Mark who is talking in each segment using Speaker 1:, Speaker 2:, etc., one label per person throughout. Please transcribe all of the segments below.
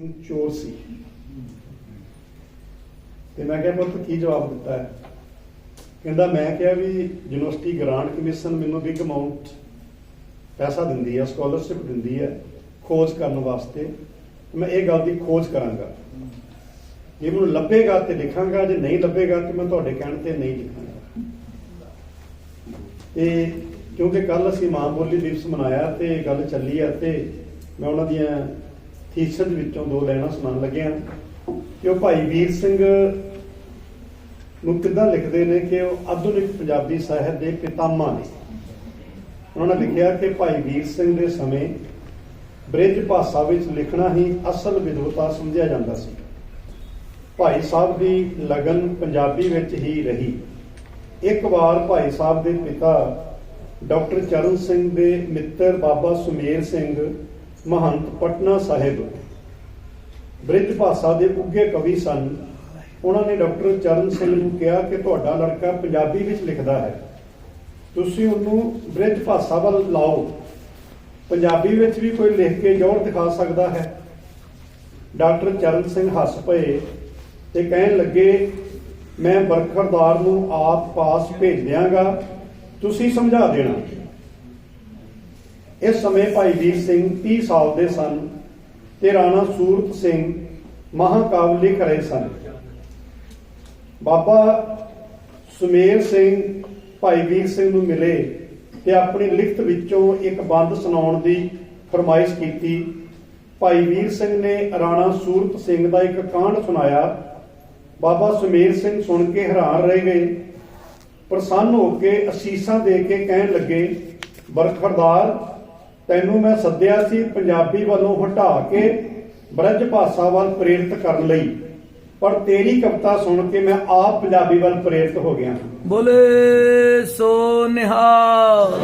Speaker 1: ਸਿੰਘ ਚੋਰ ਸੀ। ਤੇ ਮੈਂ ਕਿਹਾ, ਪੁੱਤ, ਕੀ ਜਵਾਬ ਦਿੱਤਾ ਹੈ? ਕਹਿੰਦਾ, ਮੈਂ ਕਿਹਾ ਵੀ ਯੂਨੀਵਰਸਿਟੀ ਗ੍ਰਾਂਟ ਕਮਿਸ਼ਨ ਮੈਨੂੰ ਬਿਗ ਅਮਾਉਂਟ ਪੈਸਾ ਦਿੰਦੀ ਹੈ, ਸਕਾਲਰਸ਼ਿਪ ਦਿੰਦੀ ਹੈ ਖੋਜ ਕਰਨ ਵਾਸਤੇ। ਮੈਂ ਇਹ ਗੱਲ ਦੀ ਖੋਜ ਕਰਾਂਗਾ। ਜੇ ਮੈਨੂੰ ਲੱਭੇਗਾ ਤੇ ਲਿਖਾਂਗਾ, ਜੇ ਨਹੀਂ ਲੱਭੇਗਾ ਤੇ ਮੈਂ ਤੁਹਾਡੇ ਕਹਿਣ ਤੇ ਨਹੀਂ ਲਿਖਾਂਗਾ। ਤੇ ਕਿਉਂਕਿ ਕੱਲ ਅਸੀਂ ਮਾਂ ਬੋਲੀ ਦਿਵਸ ਮਨਾਇਆ ਤੇ ਗੱਲ ਚੱਲੀ ਹੈ ਤੇ ਮੈਂ ਉਹਨਾਂ ਦੀਆਂ ਥੀਸਸ ਵਿੱਚੋਂ ਦੋ ਲੈਣਾ ਸੁਣਾਉਣ ਲੱਗਿਆ ਕਿ ਉਹ ਭਾਈ ਵੀਰ ਸਿੰਘ ਨੂੰ ਕਿੱਦਾਂ ਲਿਖਦੇ ਨੇ ਕਿ ਉਹ ਆਧੁਨਿਕ ਪੰਜਾਬੀ ਸਾਹਿਤ ਦੇ ਪਿਤਾਮਾ ਨੇ। ਉਹਨਾਂ ਨੇ ਲਿਖਿਆ ਕਿ ਭਾਈ ਵੀਰ ਸਿੰਘ ਦੇ ਸਮੇਂ ਬ੍ਰਿਜ ਭਾਸ਼ਾ ਵਿੱਚ ਲਿਖਣਾ ਹੀ ਅਸਲ ਵਿਦਵਤਾ ਸਮਝਿਆ ਜਾਂਦਾ ਸੀ। ਭਾਈ ਸਾਹਿਬ ਦੀ ਲਗਨ ਪੰਜਾਬੀ ਵਿੱਚ ਹੀ ਰਹੀ। ਇੱਕ ਵਾਰ ਭਾਈ ਸਾਹਿਬ ਦੇ ਪਿਤਾ ਡਾਕਟਰ ਚਰਨ ਸਿੰਘ ਦੇ ਮਿੱਤਰ ਬਾਬਾ ਸੁਮੇਰ ਸਿੰਘ ਮਹੰਤ ਪਟਨਾ ਸਾਹਿਬ। ਬ੍ਰਿਜ ਭਾਸ਼ਾ ਦੇ ਉੱਗੇ ਕਵੀ ਸਨ। ਉਹਨਾਂ ਨੇ ਡਾਕਟਰ ਚਰਨ ਸਿੰਘ ਨੂੰ ਕਿਹਾ ਕਿ ਤੁਹਾਡਾ ਲੜਕਾ ਪੰਜਾਬੀ ਵਿੱਚ ਲਿਖਦਾ ਹੈ। ਤੁਸੀਂ ਉਹਨੂੰ ਬ੍ਰਿਜ ਭਾਸ਼ਾ ਵੱਲ ਲਾਓ। ਪੰਜਾਬੀ ਵਿੱਚ ਵੀ ਕੋਈ ਲਿਖ ਕੇ ਜੋਰ ਦਿਖਾ ਸਕਦਾ ਹੈ। ਡਾਕਟਰ ਚਰਨ ਸਿੰਘ ਹੱਸ ਪਏ ਤੇ ਕਹਿਣ ਲੱਗੇ, ਮੈਂ ਬਰਖਰਦਾਰ ਨੂੰ ਆਪ ਪਾਸ ਭੇਜ ਦਿਆਂਗਾ। ਤੁਸੀਂ ਸਮਝਾ ਦੇਣਾ। ਇਸ ਸਮੇਂ ਭਾਈ ਵੀਰ ਸਿੰਘ 30 ਸਾਲ ਦੇ ਸਨ ਤੇ ਰਾਣਾ ਸੂਰਤ ਸਿੰਘ ਮਹਾਕਾਵਿ ਲਿਖ ਰਹੇ ਸਨ। ਬਾਬਾ ਸੁਮੇਰ ਸਿੰਘ ਭਾਈ ਵੀਰ ਸਿੰਘ ਨੂੰ ਮਿਲੇ ਤੇ ਆਪਣੀ ਲਿਖਤ ਵਿੱਚੋਂ ਇੱਕ ਬੰਦ ਸੁਣਾਉਣ ਦੀ ਫਰਮਾਇਸ਼ ਕੀਤੀ। ਭਾਈ ਵੀਰ ਸਿੰਘ ਨੇ ਰਾਣਾ ਸੂਰਤ ਸਿੰਘ ਦਾ ਇੱਕ ਕਾਂਡ ਸੁਣਾਇਆ। ਬਾਬਾ ਸੁਮੇਰ ਸਿੰਘ ਸੁਣ ਕੇ ਹੈਰਾਨ ਰਹਿ ਗਏ। ਪ੍ਰਸੰਨ ਹੋ ਕੇ ਅਸੀਸਾਂ ਦੇ ਕੇ ਕਹਿਣ ਲੱਗੇ, ਬਰਖਰਦਾਰ ਤੈਨੂੰ ਮੈਂ ਸੱਦਿਆ ਸੀ ਪੰਜਾਬੀ ਵੱਲੋਂ ਹਟਾ ਕੇ ਬ੍ਰਜ ਭਾਸ਼ਾ ਵੱਲ ਪ੍ਰੇਰਿਤ ਕਰਨ ਲਈ। ਪਰ ਤੇਰੀ ਕਵਿਤਾ ਸੁਣ ਕੇ ਮੈਂ ਆਪ ਪੰਜਾਬੀ ਵੱਲ ਪ੍ਰੇਰਿਤ ਹੋ ਗਿਆ।
Speaker 2: ਬੋਲੇ ਸੋ ਨਿਹਾਲ।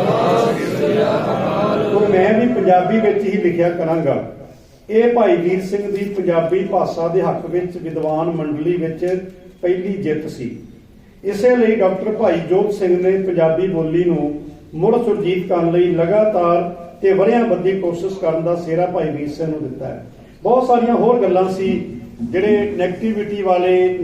Speaker 1: ਹੁਣ ਮੈਂ ਵੀ ਪੰਜਾਬੀ ਵਿੱਚ ਹੀ ਲਿਖਿਆ ਕਰਾਂਗਾ। ਇਹ ਭਾਈ ਵੀਰ ਸਿੰਘ ਦੀ ਪੰਜਾਬੀ ਭਾਸ਼ਾ ਦੇ ਹੱਕ ਵਿੱਚ ਵਿਦਵਾਨ ਮੰਡਲੀ ਵਿੱਚ ਪਹਿਲੀ ਜਿੱਤ ਸੀ। ਇਸੇ ਲਈ ਡਾਕਟਰ ਭਾਈ ਜੋਤ ਸਿੰਘ ਨੇ ਪੰਜਾਬੀ ਬੋਲੀ ਨੂੰ ਮੁੜ ਸੁਰਜੀਤ ਕਰਨ ਲਈ ਲਗਾਤਾਰ ਤੇ ਵਰਿਆਂ ਬੰਦੀ ਕੋਸ਼ਿਸ਼ ਕਰਨ ਦਾ ਸਿਹਰਾ ਭਾਈ ਵੀਰ ਸਿੰਘ ਨੂੰ ਦਿੱਤਾ ਹੈ। ਬਹੁਤ ਸਾਰੀਆਂ ਹੋਰ ਗੱਲਾਂ ਸੀ ਜਿਹੜੇ ਨੈਗੇਟਿਵਿਟੀ ਵਾਲੇ